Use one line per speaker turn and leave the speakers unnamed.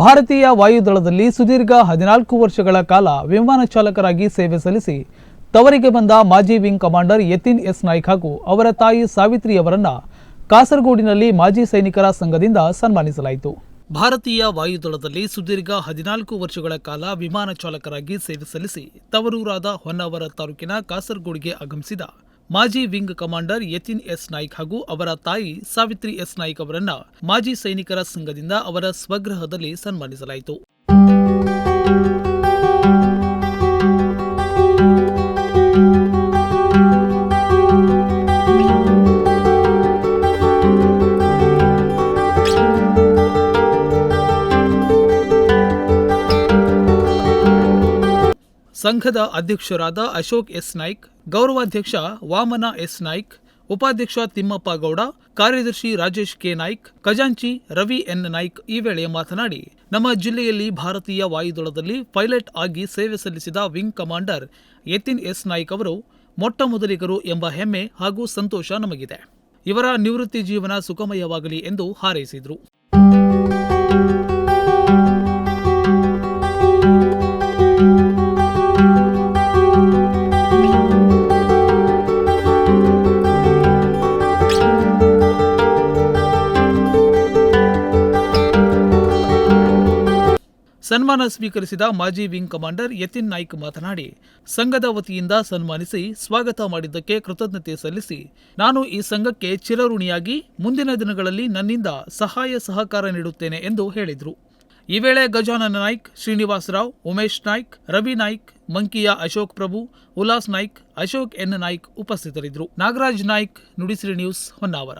ಭಾರತೀಯ ವಾಯುದಳದಲ್ಲಿ ಸುದೀರ್ಘ ಹದಿನಾಲ್ಕು ವರ್ಷಗಳ ಕಾಲ ವಿಮಾನ ಚಾಲಕರಾಗಿ ಸೇವೆ ಸಲ್ಲಿಸಿ, ತವರಿಗೆ ಬಂದ ಮಾಜಿ wing commander Yatin S Naik ಹಾಗೂ ಅವರ ತಾಯಿ ಸಾವಿತ್ರಿ ಅವರನ್ನ ಕಾಸರಗೋಡಿನಲ್ಲಿ ಮಾಜಿ ಸೈನಿಕರ ಸಂಘದಿಂದ ಸನ್ಮಾನಿಸಲಾಯಿತು. ಭಾರತೀಯ ವಾಯುದಳದಲ್ಲಿ ಸುದೀರ್ಘ ಹದಿನಾಲ್ಕು ವರ್ಷಗಳ ಕಾಲ ವಿಮಾನ ಚಾಲಕರಾಗಿ ಸೇವೆ ಸಲ್ಲಿಸಿ, ತವರೂರಾದ ಹೊನ್ನಾವರ ತಾಲೂಕಿನ ಕಾಸರಗೋಡಿಗೆ ಆಗಮಿಸಿದ ಮಾಜಿ wing commander Yatin S Naik ಹಾಗೂ ಅವರ ತಾಯಿ ಸಾವಿತ್ರಿ ಎಸ್ ನಾಯ್ಕ್ ಅವರನ್ನ ಮಾಜಿ ಸೈನಿಕರ ಸಂಘದಿಂದ ಅವರ ಸ್ವಗೃಹದಲ್ಲಿ ಸನ್ಮಾನಿಸಲಾಯಿತು. ಸಂಘದ ಅಧ್ಯಕ್ಷರಾದ ಅಶೋಕ್ ಎಸ್ ನಾಯ್ಕ್, ಗೌರವಾಧ್ಯಕ್ಷ ವಾಮನ ಎಸ್ ನಾಯ್ಕ್, ಉಪಾಧ್ಯಕ್ಷ ತಿಮ್ಮಪ್ಪ ಗೌಡ, ಕಾರ್ಯದರ್ಶಿ ರಾಜೇಶ್ ಕೆ ನಾಯ್ಕ್, ಖಜಾಂಚಿ ರವಿ ಎನ್ ನಾಯ್ಕ್ ಈ ವೇಳೆ ಮಾತನಾಡಿ, ನಮ್ಮ ಜಿಲ್ಲೆಯಲ್ಲಿ ಭಾರತೀಯ ವಾಯುದಳದಲ್ಲಿ ಪೈಲಟ್ ಆಗಿ ಸೇವೆ ಸಲ್ಲಿಸಿದ wing commander Yatin S Naik ಅವರು ಮೊಟ್ಟ ಮೊದಲಿಗರು ಎಂಬ ಹೆಮ್ಮೆ ಹಾಗೂ ಸಂತೋಷ ನಮಗಿದೆ. ಇವರ ನಿವೃತ್ತಿ ಜೀವನ ಸುಖಮಯವಾಗಲಿ ಎಂದು ಹಾರೈಸಿದರು. ಸನ್ಮಾನ ಸ್ವೀಕರಿಸಿದ ಮಾಜಿ ವಿಂಗ್ ಕಮಾಂಡರ್ ಯತಿನ್ ನಾಯ್ಕ್ ಮಾತನಾಡಿ, ಸಂಘದ ವತಿಯಿಂದ ಸನ್ಮಾನಿಸಿ ಸ್ವಾಗತ ಮಾಡಿದ್ದಕ್ಕೆ ಕೃತಜ್ಞತೆ ಸಲ್ಲಿಸಿ, ನಾನು ಈ ಸಂಘಕ್ಕೆ ಚಿರಋಣಿಯಾಗಿ ಮುಂದಿನ ದಿನಗಳಲ್ಲಿ ನನ್ನಿಂದ ಸಹಾಯ ಸಹಕಾರ ನೀಡುತ್ತೇನೆ ಎಂದು ಹೇಳಿದರು. ಈ ವೇಳೆ ಗಜಾನನ ನಾಯ್ಕ್, ಶ್ರೀನಿವಾಸ್ ರಾವ್, ಉಮೇಶ್ ನಾಯ್ಕ್, ರವಿ ನಾಯ್ಕ್, ಮಂಕಿಯ ಅಶೋಕ್ ಪ್ರಭು, ಉಲ್ಲಾಸ್ ನಾಯ್ಕ್, ಅಶೋಕ್ ಎನ್ ನಾಯ್ಕ್ ಉಪಸ್ಥಿತರಿದ್ದರು. ನಾಗರಾಜ್ ನಾಯ್ಕ್, ನುಡಿಸಿರಿ ನ್ಯೂಸ್ ಹೊನ್ನಾವರ.